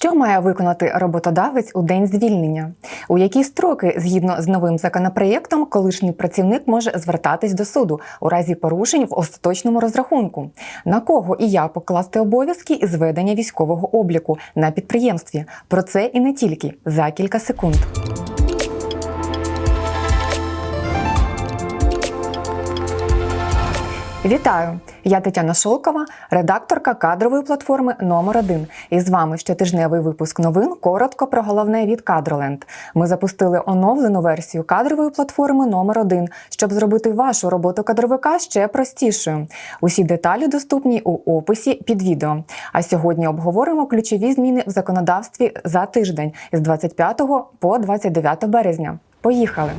Що має виконати роботодавець у день звільнення? У які строки, згідно з новим законопроєктом, колишній працівник може звертатись до суду у разі порушень в остаточному розрахунку? На кого і як покласти обов'язки із ведення військового обліку на підприємстві? Про це і не тільки за кілька секунд. Вітаю! Я Тетяна Шолкова, редакторка кадрової платформи номер 1 І з вами щотижневий випуск новин. Коротко про головне від Кадроленд. Ми запустили оновлену версію кадрової платформи номер 1 щоб зробити вашу роботу кадровика ще простішою. Усі деталі доступні у описі під відео. А сьогодні обговоримо ключові зміни в законодавстві за тиждень з 25 по 29 березня. Поїхали!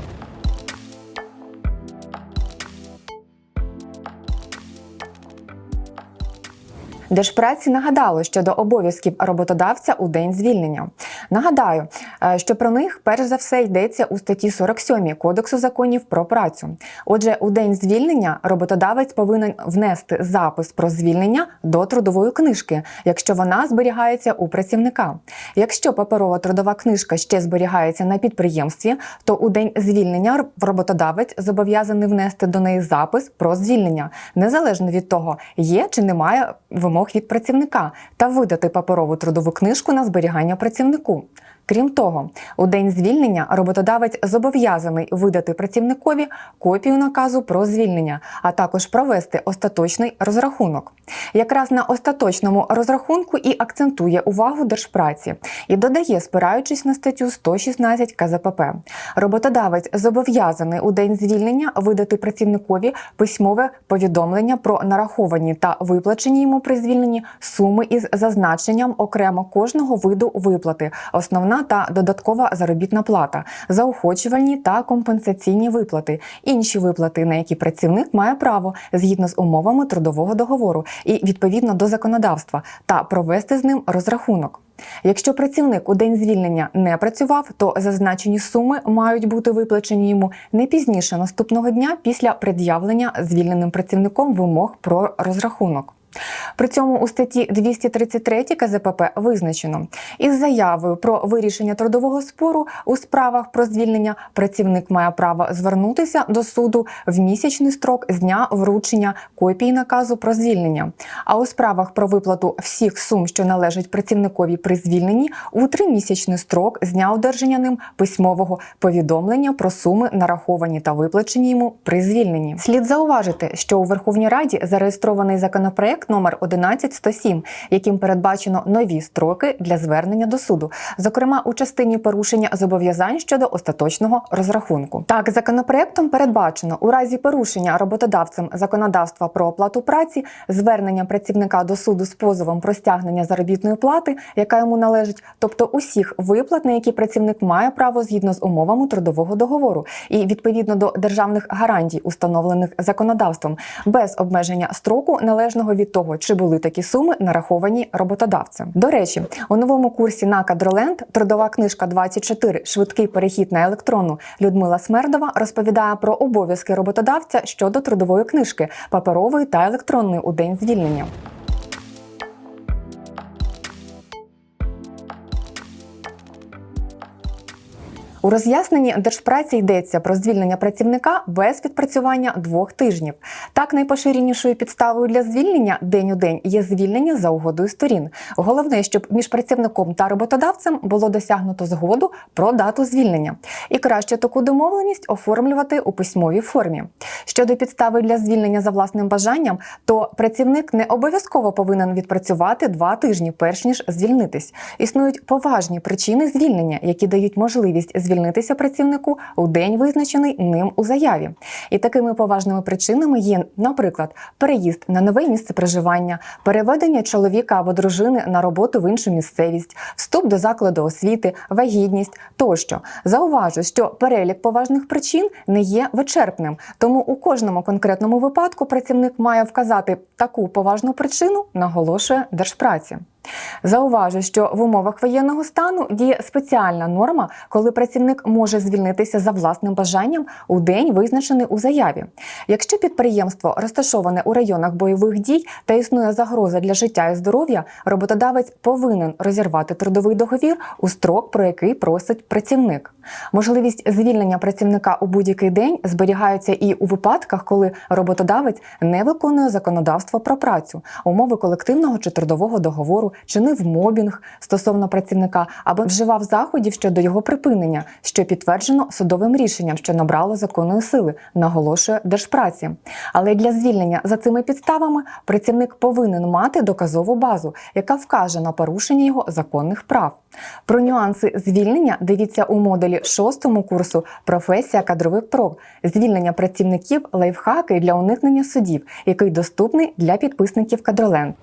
Держпраці нагадало щодо обов'язків роботодавця у день звільнення. Нагадаю, е, що про них перш за все йдеться у статті 47 Кодексу законів про працю. Отже, у день звільнення роботодавець повинен внести запис про звільнення до трудової книжки, якщо вона зберігається у працівника. Якщо паперова трудова книжка ще зберігається на підприємстві, то у день звільнення роботодавець зобов'язаний внести до неї запис про звільнення, незалежно від того, є чи немає вимог від працівника, та видати паперову трудову книжку на зберігання працівнику. Крім того, у день звільнення роботодавець зобов'язаний видати працівникові копію наказу про звільнення, а також провести остаточний розрахунок. Якраз на остаточному розрахунку і акцентує увагу держпраці і додає, спираючись на статтю 116 КЗПП. Роботодавець зобов'язаний у день звільнення видати працівникові письмове повідомлення про нараховані та виплачені йому при звільненні суми із зазначенням окремо кожного виду виплати. Основна та додаткова заробітна плата, заохочувальні та компенсаційні виплати, інші виплати, на які працівник має право згідно з умовами трудового договору і відповідно до законодавства, та провести з ним розрахунок. Якщо працівник у день звільнення не працював, то зазначені суми мають бути виплачені йому не пізніше наступного дня після пред'явлення звільненим працівником вимог про розрахунок. При цьому у статті 233 КЗПП визначено із заявою про вирішення трудового спору у справах про звільнення працівник має право звернутися до суду в місячний строк з дня вручення копії наказу про звільнення. А у справах про виплату всіх сум, що належать працівникові при звільненні, у тримісячний строк з дня одержання ним письмового повідомлення про суми нараховані та виплачені йому при звільненні. Слід зауважити, що у Верховній Раді зареєстрований законопроект законопроект номер 11107, яким передбачено нові строки для звернення до суду, зокрема у частині порушення зобов'язань щодо остаточного розрахунку. Так, законопроектом передбачено у разі порушення роботодавцем законодавства про оплату праці, звернення працівника до суду з позовом про стягнення заробітної плати, яка йому належить, тобто усіх виплат, на які працівник має право згідно з умовами трудового договору, і відповідно до державних гарантій, установлених законодавством, без обмеження строку належного від того, чи були такі суми нараховані роботодавцем. До речі, у новому курсі на Кадроленд трудова книжка 24 швидкий перехід на електронну Людмила Смердова розповідає про обов'язки роботодавця щодо трудової книжки паперової та електронної у день звільнення. У роз'ясненні держпраці йдеться про звільнення працівника без відпрацювання двох тижнів. Так, найпоширенішою підставою для звільнення день у день є звільнення за угодою сторін. Головне, щоб між працівником та роботодавцем було досягнуто згоду про дату звільнення, і краще таку домовленість оформлювати у письмовій формі. Щодо підстави для звільнення за власним бажанням, то працівник не обов'язково повинен відпрацювати два тижні, перш ніж звільнитись. Існують поважні причини звільнення, які дають можливість звільнитися працівнику у день, визначений ним у заяві. І такими поважними причинами є, наприклад, переїзд на нове місце проживання, переведення чоловіка або дружини на роботу в іншу місцевість, вступ до закладу освіти, вагітність тощо. Зауважу, що перелік поважних причин не є вичерпним, тому у кожному конкретному випадку працівник має вказати таку поважну причину, наголошує держпраці. Зауважу, що в умовах воєнного стану діє спеціальна норма, коли працівник може звільнитися за власним бажанням у день, визначений у заяві. Якщо підприємство розташоване у районах бойових дій та існує загроза для життя і здоров'я, роботодавець повинен розірвати трудовий договір у строк, про який просить працівник. Можливість звільнення працівника у будь-який день зберігається і у випадках, коли роботодавець не виконує законодавство про працю, умови колективного чи трудового договору, чинив мобінг стосовно працівника або вживав заходів щодо його припинення, що підтверджено судовим рішенням, що набрало законної сили, наголошує Держпраці. Але для звільнення за цими підставами працівник повинен мати доказову базу, яка вкаже на порушення його законних прав. Про нюанси звільнення дивіться у модулі шостому курсу Професія кадрових проб, звільнення працівників, лайфхаки для уникнення судів, який доступний для підписників Кадроленд.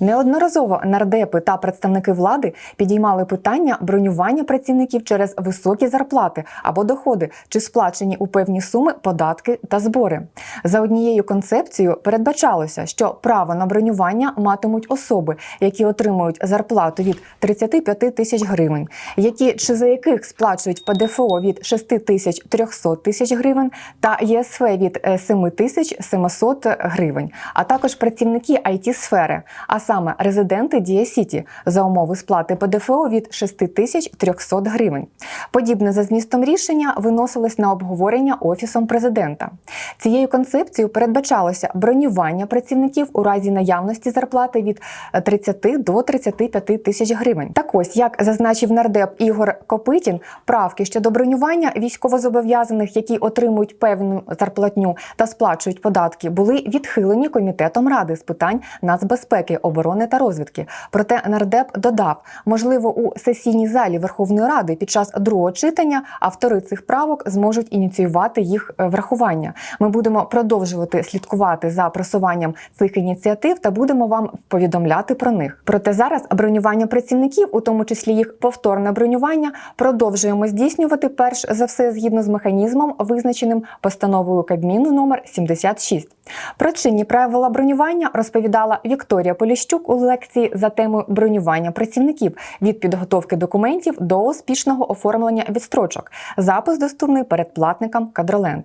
Неодноразово нардепи та представники влади підіймали питання бронювання працівників через високі зарплати або доходи, чи сплачені у певні суми податки та збори. За однією концепцією передбачалося, що право на бронювання матимуть особи, які отримують зарплату від 35 тисяч гривень, які чи за яких сплачують ПДФО від 6 тисяч 300 тисяч гривень та ЄСФ від е, 7 тисяч 700 гривень, а також працівники it сфери а саме резиденти Дія Сіті за умови сплати ПДФО від 6300 гривень. Подібне за змістом рішення виносилось на обговорення офісом президента. Цією концепцією передбачалося бронювання працівників у разі наявності зарплати від 30 до 35 тисяч гривень. Так ось, як зазначив нардеп Ігор Копитін, правки щодо бронювання військовозобов'язаних, які отримують певну зарплатню та сплачують податки, були відхилені комітетом ради з питань нацбезпеки, та розвідки. Проте нардеп додав, можливо, у сесійній залі Верховної Ради під час другого читання автори цих правок зможуть ініціювати їх е, врахування. Ми будемо продовжувати слідкувати за просуванням цих ініціатив та будемо вам повідомляти про них. Проте зараз бронювання працівників, у тому числі їх повторне бронювання, продовжуємо здійснювати перш за все згідно з механізмом, визначеним постановою Кабміну номер 76. Про чинні правила бронювання розповідала Вікторія Поліщук у лекції за темою бронювання працівників від підготовки документів до успішного оформлення відстрочок. Запис доступний передплатникам Кадроленд.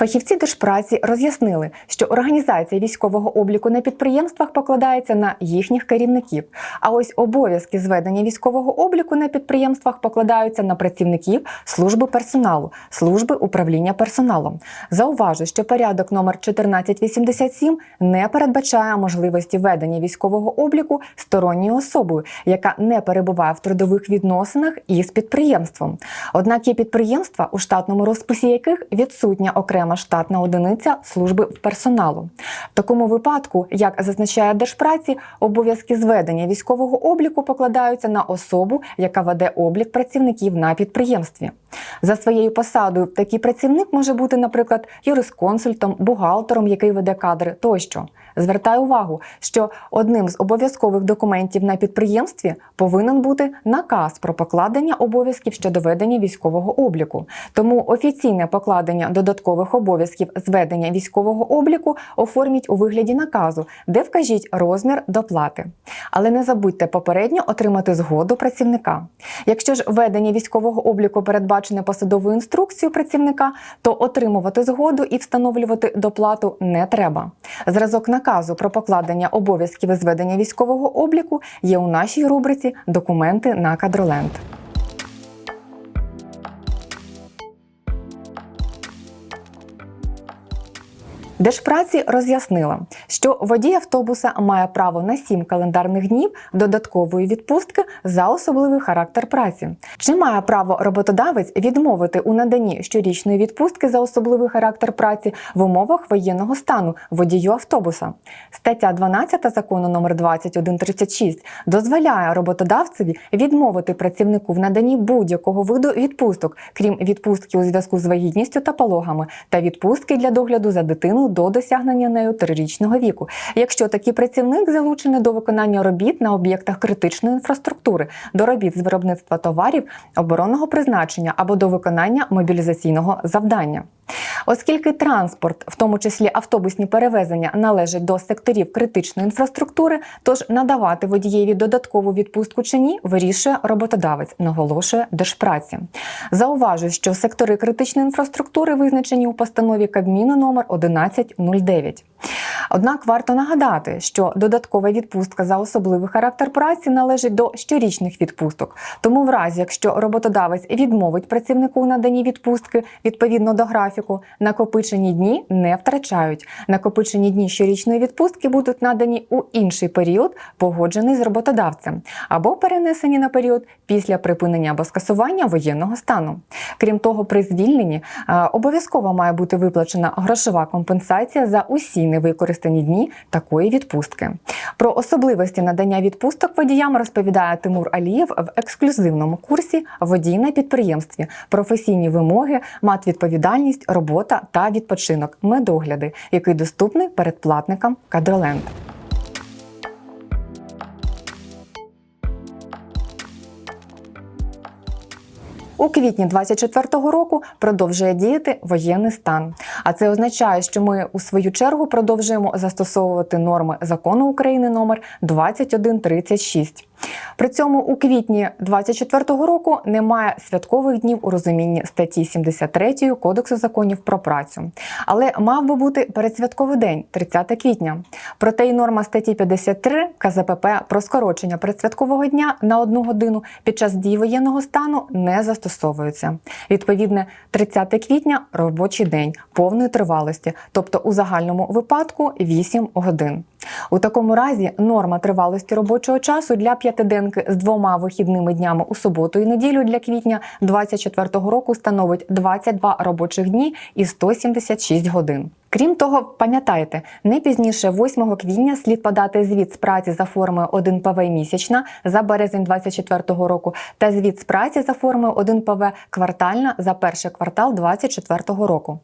Фахівці держпраці роз'яснили, що організація військового обліку на підприємствах покладається на їхніх керівників. А ось обов'язки зведення військового обліку на підприємствах покладаються на працівників служби персоналу, служби управління персоналом. Зауважу, що порядок номер 1487 не передбачає можливості ведення військового обліку сторонньою особою, яка не перебуває в трудових відносинах із підприємством. Однак є підприємства, у штатному розписі яких відсутня окрема штатна одиниця служби персоналу. В такому випадку, як зазначає Держпраці, обов'язки зведення військового обліку покладаються на особу, яка веде облік працівників на підприємстві. За своєю посадою такий працівник може бути, наприклад, юрисконсультом, бухгалтером, який веде кадри тощо. Звертаю увагу, що одним з обов'язкових документів на підприємстві повинен бути наказ про покладення обов'язків щодо ведення військового обліку. Тому офіційне покладення додаткових обов'язків з ведення військового обліку оформіть у вигляді наказу, де вкажіть розмір доплати. Але не забудьте попередньо отримати згоду працівника. Якщо ж ведення військового обліку передбачене посадовою інструкцією працівника, то отримувати згоду і встановлювати доплату не треба. Зразок наказу про покладення обов'язків із ведення військового обліку є у нашій рубриці Документи на кадроленд. Держпраці роз'яснила, що водій автобуса має право на 7 календарних днів додаткової відпустки за особливий характер праці. Чи має право роботодавець відмовити у наданні щорічної відпустки за особливий характер праці в умовах воєнного стану водію автобуса? Стаття 12 закону номер 2136 дозволяє роботодавцеві відмовити працівнику в наданні будь-якого виду відпусток, крім відпустки у зв'язку з вагітністю та пологами, та відпустки для догляду за дитиною до досягнення нею трирічного віку, якщо такий працівник залучений до виконання робіт на об'єктах критичної інфраструктури, до робіт з виробництва товарів оборонного призначення або до виконання мобілізаційного завдання. Оскільки транспорт, в тому числі автобусні перевезення, належать до секторів критичної інфраструктури, тож надавати водієві додаткову відпустку чи ні, вирішує роботодавець, наголошує Держпраці. Зауважу, що сектори критичної інфраструктури визначені у постанові Кабміну номер 1109. Однак варто нагадати, що додаткова відпустка за особливий характер праці належить до щорічних відпусток. Тому, в разі, якщо роботодавець відмовить працівнику у наданні відпустки відповідно до графіку, накопичені дні не втрачають. Накопичені дні щорічної відпустки будуть надані у інший період, погоджений з роботодавцем, або перенесені на період після припинення або скасування воєнного стану. Крім того, при звільненні обов'язково має бути виплачена грошова компенсація за усі невикористані дні такої відпустки. Про особливості надання відпусток водіям розповідає Тимур Алієв в ексклюзивному курсі Водій на підприємстві, професійні вимоги, матвідповідальність, робота та відпочинок, медогляди, який доступний передплатникам Кадроленд. У квітні 24-го року продовжує діяти воєнний стан. А це означає, що ми у свою чергу продовжуємо застосовувати норми закону України номер 2136. При цьому у квітні 24-го року немає святкових днів у розумінні статті 73 Кодексу законів про працю. Але мав би бути передсвятковий день, 30 квітня. Проте й норма статті 53 КЗПП про скорочення передсвяткового дня на одну годину під час дії воєнного стану не застосовується. Відповідне, 30 квітня робочий день повної тривалості, тобто у загальному випадку 8 годин. У такому разі норма тривалості робочого часу для п'ятиденки з двома вихідними днями у суботу і неділю для квітня 2024 року становить 22 робочих дні і 176 годин. Крім того, пам'ятайте, не пізніше 8 квітня слід подати звіт з праці за формою 1 ПВ місячна за березень 2024 року та звіт з праці за формою 1 ПВ квартальна за перший квартал 2024 року.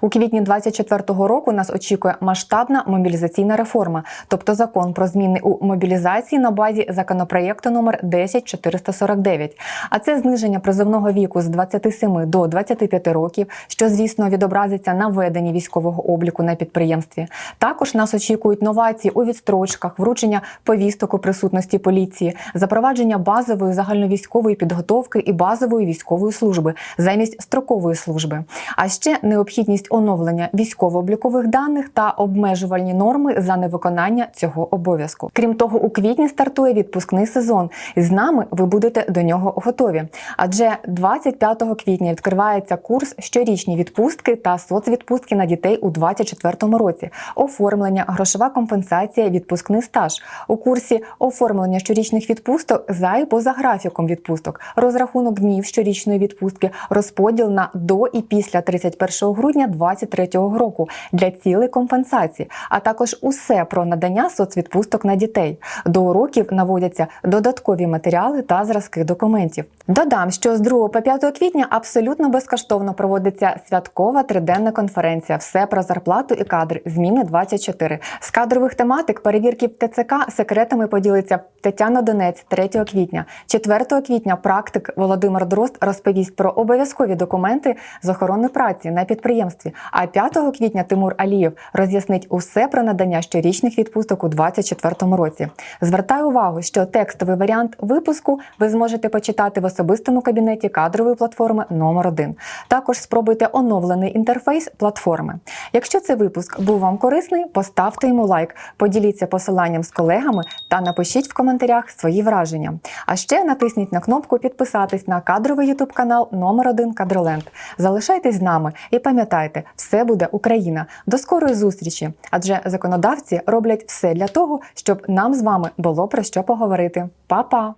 У квітні 24-го року нас очікує масштабна мобілізаційна реформа, тобто закон про зміни у мобілізації на базі законопроєкту номер 10449. А це зниження призовного віку з 27 до 25 років, що звісно відобразиться на веденні військового обліку на підприємстві. Також нас очікують новації у відстрочках, вручення повісток у присутності поліції, запровадження базової загальновійськової підготовки і базової військової служби замість строкової служби. А ще необхідність оновлення військово-облікових даних та обмежувальні норми за невиконання цього обов'язку. Крім того, у квітні стартує відпускний сезон, і з нами ви будете до нього готові. Адже 25 квітня відкривається курс щорічні відпустки та соцвідпустки на дітей у 2024 році, оформлення, грошова компенсація, відпускний стаж у курсі оформлення щорічних відпусток за і поза графіком відпусток, розрахунок днів щорічної відпустки, розподіл на до і після 31 грудня 2023 року для цілей компенсації, а також усе про надання соцвідпусток на дітей. До уроків наводяться додаткові матеріали та зразки документів. Додам, що з 2 по 5 квітня абсолютно безкоштовно проводиться святкова триденна конференція Все про зарплату і кадри. Зміни 24 з кадрових тематик перевірки ТЦК секретами поділиться Тетяна Донець 3 квітня. 4 квітня практик Володимир Дрозд розповість про обов'язкові документи з охорони праці на підприємстві. А 5 квітня Тимур Алієв роз'яснить усе про надання щорічних відпусток у 2024 році. Звертаю увагу, що текстовий варіант випуску ви зможете почитати в особистому кабінеті кадрової платформи номер 1 Також спробуйте оновлений інтерфейс платформи. Якщо цей випуск був вам корисний, поставте йому лайк, поділіться посиланням з колегами та напишіть в коментарях свої враження. А ще натисніть на кнопку підписатись на кадровий ютуб канал номер 1 Кадроленд. Залишайтесь з нами і пам'ятайте. Пам'ятайте, все буде Україна. До скорої зустрічі, адже законодавці роблять все для того, щоб нам з вами було про що поговорити. Па-па!